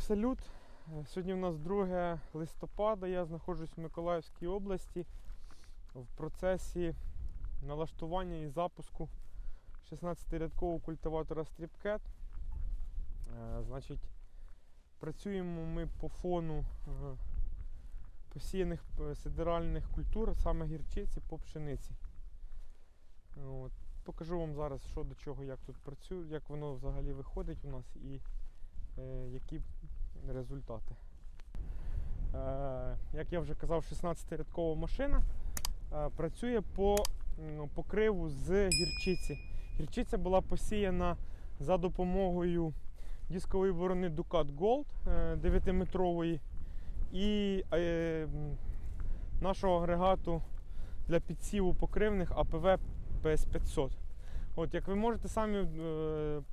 Всім салют. Сьогодні у нас 2 листопада. Я знаходжусь в Миколаївській області в процесі налаштування і запуску 16-рядкового культиватора. Е, Значить, працюємо ми по фону е, посіяних е, сидеральних культур, саме гірчиці по пшениці. От. Покажу вам зараз, що до чого, як тут працює, як воно взагалі виходить у нас і е, які результати. Е, як я вже казав, 16-рядкова машина е, працює по покриву з гірчиці. Гірчиця була посіяна за допомогою дискової борони Ducat Gold 9-метрової і е, нашого агрегату для підсіву покривних АПВ PS500. От, як ви можете самі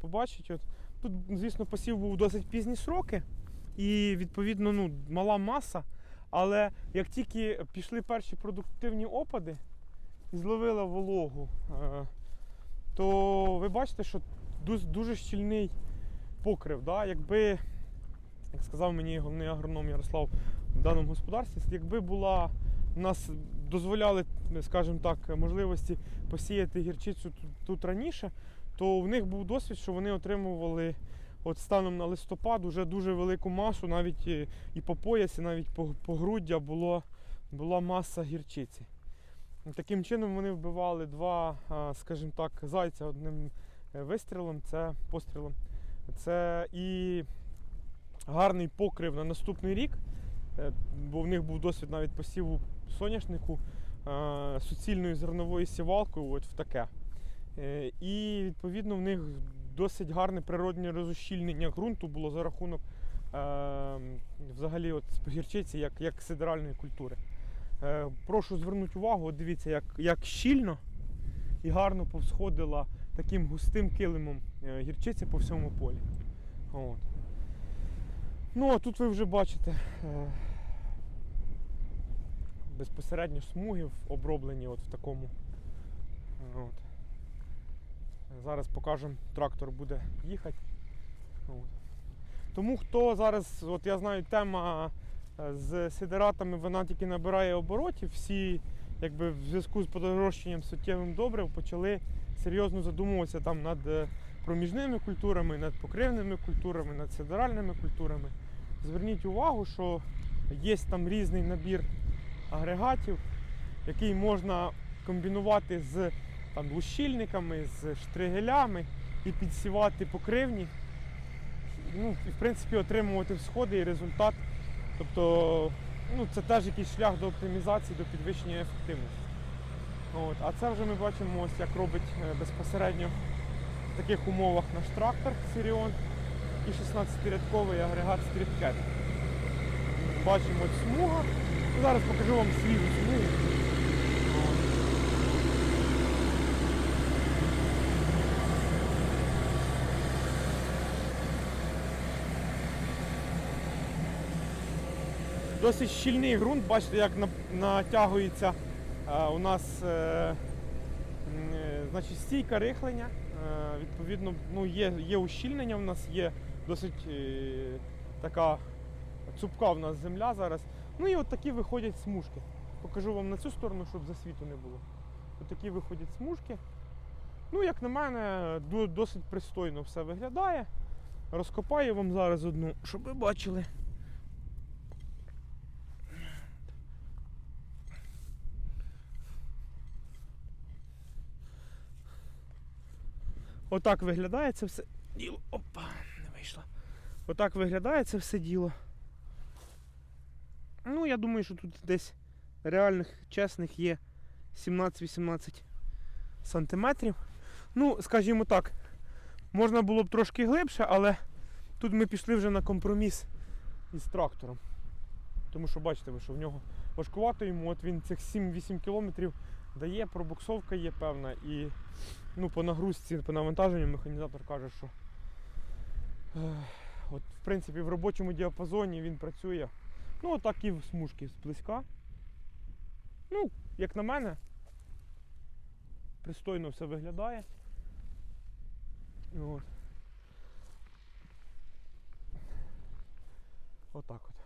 побачити, от, тут, звісно, посів був досить пізні сроки і, відповідно, ну, мала маса. Але як тільки пішли перші продуктивні опади і зловила вологу, е, то ви бачите, що дуже, щільний покрив. Да? Якби, як сказав мені головний агроном Ярослав в даному господарстві, якби була нас дозволяли, скажімо так, можливості посіяти гірчицю тут, тут раніше, то в них був досвід, що вони отримували от станом на листопад вже дуже велику масу, навіть і, і по поясі, навіть по, по груддя було, була маса гірчиці. Таким чином вони вбивали два, скажімо так, зайця одним е, вистрілом, це пострілом. Це і гарний покрив на наступний рік, е, бо в них був досвід навіть посіву соняшнику е, суцільною зерновою сівалкою от в таке. Е, І відповідно в них досить гарне природнє розущільнення ґрунту було за рахунок е, взагалі от гірчиці як, як сидеральної культури. Е, Прошу звернути увагу, дивіться, як, як щільно і гарно повсходила таким густим килимом е, гірчиця по всьому полі. От. Ну, а тут ви вже бачите е, безпосередньо смуги оброблені от в такому. От. Зараз покажемо, трактор буде їхати. Тому хто зараз, от я знаю, тема е, з сидератами, вона тільки набирає оборотів. Всі якби, в зв'язку з подорожчанням суттєвим добрив почали серйозно задумуватися там над е, проміжними культурами, над покривними культурами, над сидеральними культурами. Зверніть увагу, що є там різний набір агрегатів, який можна комбінувати з там, лущильниками, з штригелями і підсівати покривні. Ну, і, в принципі, отримувати всходи і результат. Тобто, ну, це теж якийсь шлях до оптимізації, до підвищення ефективності. От. А це вже ми бачимо, ось як робить е, безпосередньо в таких умовах наш трактор Sirion і 16-рядковий агрегат Streetcat. Бачимо смуга. Зараз покажу вам свіжу смугу. Досить щільний ґрунт, бачите, як натягується е, у нас е, е, значить, стійка рихлення. Відповідно, ну, є, є ущільнення у нас, є досить така цупка в нас земля зараз. Ну і от такі виходять смужки. Покажу вам на цю сторону, щоб засвіту не було. От такі виходять смужки. Ну, як на мене, досить пристойно все виглядає. Розкопаю вам зараз одну, щоб ви бачили. Отак виглядає це все діло. Опа, не вийшло. Отак виглядає це все діло. Ну, я думаю, що тут десь реальних чесних є 17-18 сантиметрів. Ну, скажімо так, можна було б трошки глибше, але тут ми пішли вже на компроміс із трактором. Тому що бачите ви, що в нього важкувато йому, от він цих 7-8 кілометрів дає, пробуксовка є певна і ну, по нагрузці, по навантаженню механізатор каже, що е, от, в принципі в робочому діапазоні він працює. Ну, отак і в смужки зблизька. Ну, як на мене, пристойно все виглядає. От. Отак от.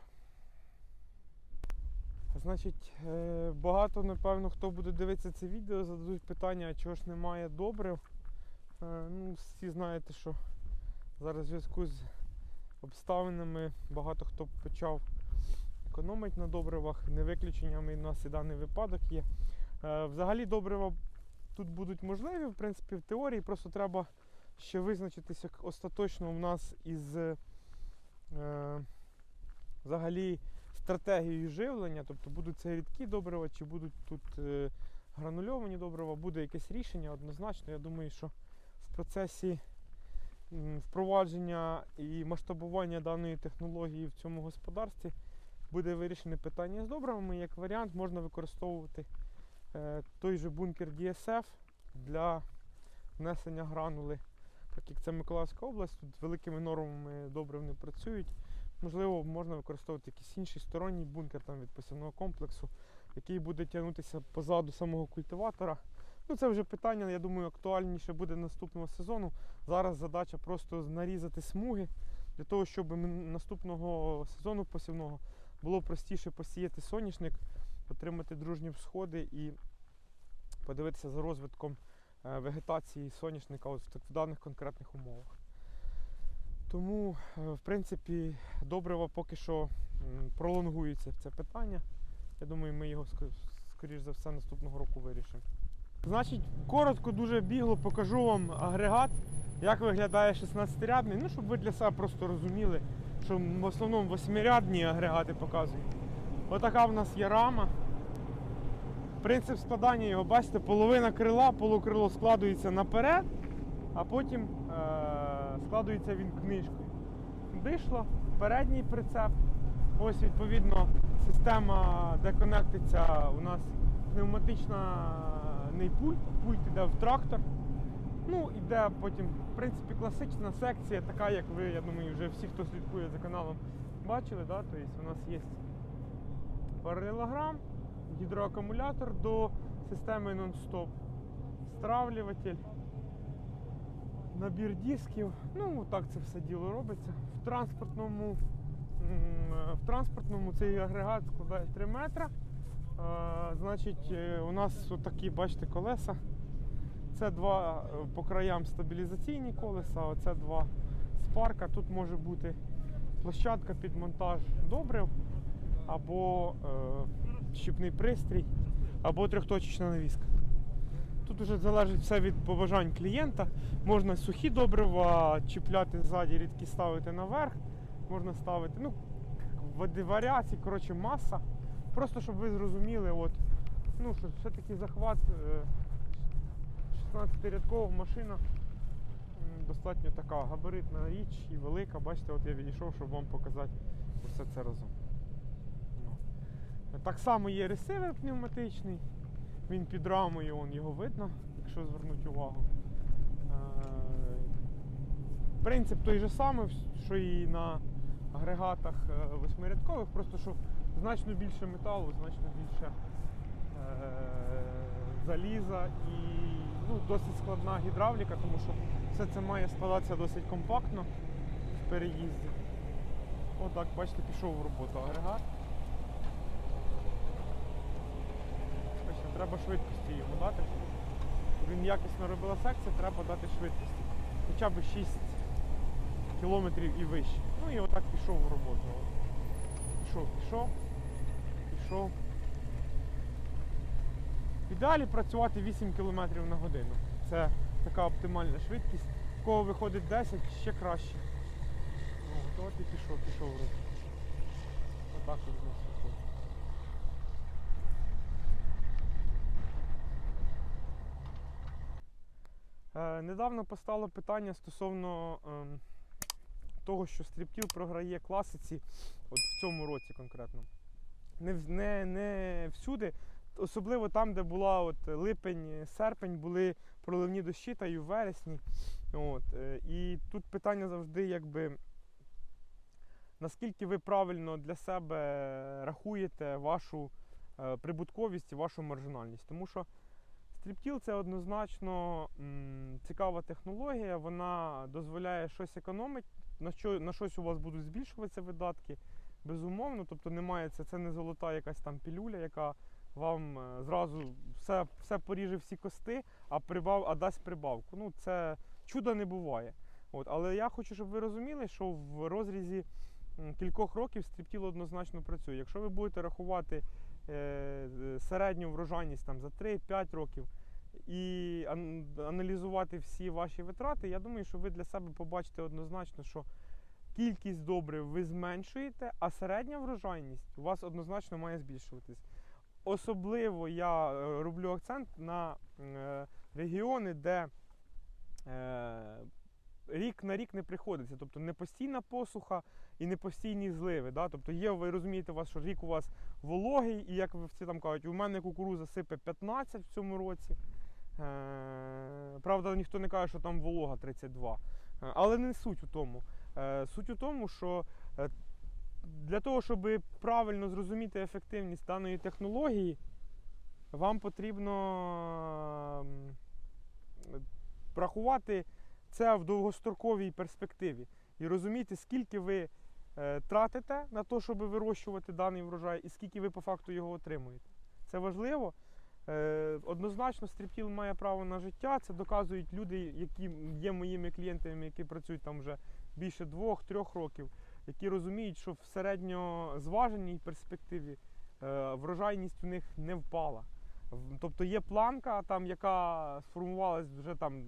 Значить, е, багато, напевно, хто буде дивитися це відео, зададуть питання, а чого ж немає добрив. Е, Ну, всі знаєте, що зараз в зв'язку з обставинами багато хто почав економити на добривах, не виключенням і в нас і даний випадок є. Е, Взагалі добрива тут будуть можливі, в принципі, в теорії, просто треба ще визначитися як остаточно у нас із взагалі стратегією живлення, тобто будуть це рідкі добрива, чи будуть тут е, гранульовані добрива, буде якесь рішення однозначно. Я думаю, що в процесі впровадження і масштабування даної технології в цьому господарстві буде вирішене питання з добривами. Як варіант можна використовувати е, той же бункер DSF для внесення гранули. Так як це Миколаївська область, тут великими нормами добрив не працюють. Можливо, можна використовувати якийсь інший сторонній бункер там, від посівного комплексу, який буде тягнутися позаду самого культиватора. Ну, це вже питання, я думаю, актуальніше буде наступного сезону. Зараз задача просто нарізати смуги для того, щоб наступного сезону посівного було простіше посіяти соняшник, отримати дружні всходи і подивитися за розвитком е, вегетації соняшника в даних конкретних умовах. Тому, е, в принципі, добрива поки що пролонгується це питання. Я думаю, ми його скоріш за все наступного року вирішимо. Значить, коротко, дуже бігло покажу вам агрегат, як виглядає 16-рядний, ну, щоб ви для себе просто розуміли, що в основному восьмирядні агрегати показують. Отака в нас є рама. Принцип складання його, бачите, половина крила, полукрило складується наперед, а потім складується він книжкою. Дишло, передній прицеп. Ось відповідно система, де конектиться у нас пневматичний пульт. Пульт йде в трактор. Ну, іде потім, в принципі, класична секція, така, як ви, я думаю, вже всі, хто слідкує за каналом, бачили. Да? Тобто у нас є паралелограм, гідроакумулятор до системи нон-стоп, стравлюватель, набір дисків. Ну, так це все діло робиться. В транспортному, в транспортному цей агрегат складає 3 метри. Е, Значить, е, у нас такі, бачите, колеса. Це два е, по краям стабілізаційні колеса, оце два спарка. Тут може бути площадка під монтаж добрив, або е, щіпний пристрій, або трьохточечна навіска. Тут вже залежить все від побажань клієнта. Можна сухі добрива чіпляти ззаді, рідкі ставити наверх, можна ставити. Ну, варіацій, коротше, маса. Просто щоб ви зрозуміли, от, ну, що все-таки захват. Е, 16-рядкова машина достатньо така габаритна річ і велика. Бачите, от я відійшов, щоб вам показати все це разом. Ну. Так само є ресивер пневматичний, він під рамою, он, його видно, якщо звернути увагу. Е, Принцип той же самий, що і на агрегатах е, восьмирядкових, просто що значно більше металу, значно більше е, заліза і ну, досить складна гідравліка, тому що все це має складатися досить компактно в переїзді. Отак, бачите, пішов в роботу агрегат. Бачите, треба швидкості йому дати. Він якісно робила секцію, треба дати швидкості. Хоча б 6 кілометрів і вище. Ну і отак пішов в роботу. Пішов, пішов, пішов. В ідеалі працювати 8 км на годину. Це така оптимальна швидкість. В кого виходить 10, ще краще. Ну, от і пішов, пішов в руку. Отак от у нас виходить. Е, недавно постало питання стосовно ем, того, що стріптіл програє класиці, от в цьому році конкретно. Не, не, не всюди, особливо там, де була от липень, серпень, були проливні дощі та й у вересні. От, е, і тут питання завжди, якби, наскільки ви правильно для себе рахуєте вашу е, прибутковість і вашу маржинальність. Тому що стріптіл це однозначно цікава технологія, вона дозволяє щось економити, на, що, на щось у вас будуть збільшуватися видатки, безумовно. Тобто немає це, це не золота якась там пілюля, яка вам е, зразу все, все поріже всі кости, а прибав, а дасть прибавку. Ну, це чуда не буває. От, але я хочу, щоб ви розуміли, що в розрізі кількох років стріптіл однозначно працює. Якщо ви будете рахувати середню врожайність там, за 3-5 років і аналізувати всі ваші витрати, я думаю, що ви для себе побачите однозначно, що кількість добрив ви зменшуєте, а середня врожайність у вас однозначно має збільшуватись. Особливо я е, роблю акцент на е, регіони, де е, рік на рік не приходиться. Тобто не постійна посуха і не постійні зливи. Да? Тобто є, ви розумієте, вас, що рік у вас вологий, і як ви всі там кажуть, у мене кукуруза сипе 15 в цьому році. Е, правда, ніхто не каже, що там волога 32. Е, Але не суть у тому. Е, Суть у тому, що для того, щоб правильно зрозуміти ефективність даної технології, вам потрібно рахувати це в довгостроковій перспективі і розуміти, скільки ви е, тратите на те, щоб вирощувати даний врожай, і скільки ви по факту його отримуєте. Це важливо. Е, Однозначно, стріптіл має право на життя. Це доказують люди, які є моїми клієнтами, які працюють там вже більше двох-трьох років, які розуміють, що в середньозваженій перспективі е, врожайність у них не впала. Тобто є планка, там, яка сформувалась вже там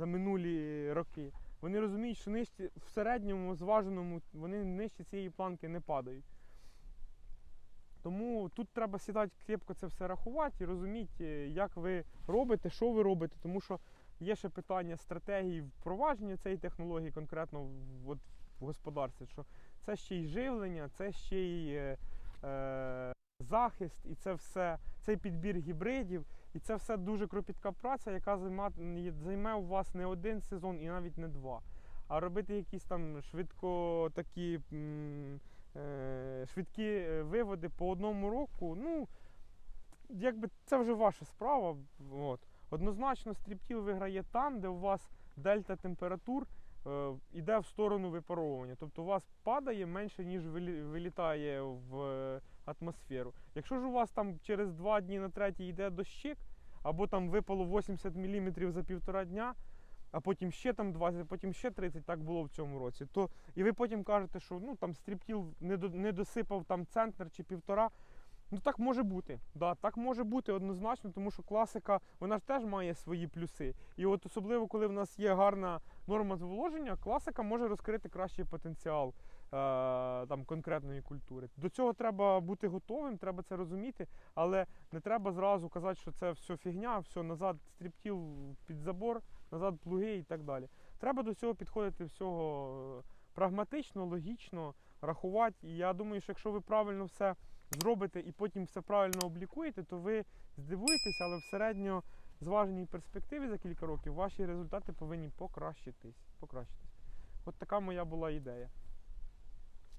за минулі роки. Вони розуміють, що нижче в середньому зваженому вони нижче цієї планки не падають. Тому тут треба сідати крепко це все рахувати і розуміти, е, як ви робите, що ви робите, тому що є ще питання стратегії впровадження цієї технології конкретно от, в господарстві. Що це ще й живлення, це ще й е, е, захист, і це все, цей підбір гібридів, і це все дуже кропітка праця, яка займе у вас не один сезон і навіть не два. А робити якісь там швидко такі е, швидкі е, виводи по одному року, ну якби це вже ваша справа. От. Однозначно, стріптіл виграє там, де у вас дельта температур е, йде в сторону випаровування.Тобто у вас падає менше, ніж вилітає в е, атмосферу. Якщо ж у вас там через два дні на третій йде дощик, або там випало 80 мм за півтора дня, а потім ще там 20, потім ще 30, так було в цьому році, то і ви потім кажете, що ну там стріптіл не, не досипав там центр чи півтора. Ну так може бути. Да, так може бути однозначно, тому що класика вона ж теж має свої плюси. І от особливо, коли в нас є гарна норма зволоження, класика може розкрити кращий потенціал там, конкретної культури. До цього треба бути готовим, треба це розуміти, але не треба зразу казати, що це все фігня, все назад стріптіл під забор, назад плуги і так далі. Треба до цього підходити всього е, прагматично, логічно, рахувати. І я думаю, що якщо ви правильно все зробите і потім все правильно облікуєте, то ви здивуєтесь, але в середньо зваженій перспективі за кілька років ваші результати повинні покращитись. покращитись. От така моя була ідея.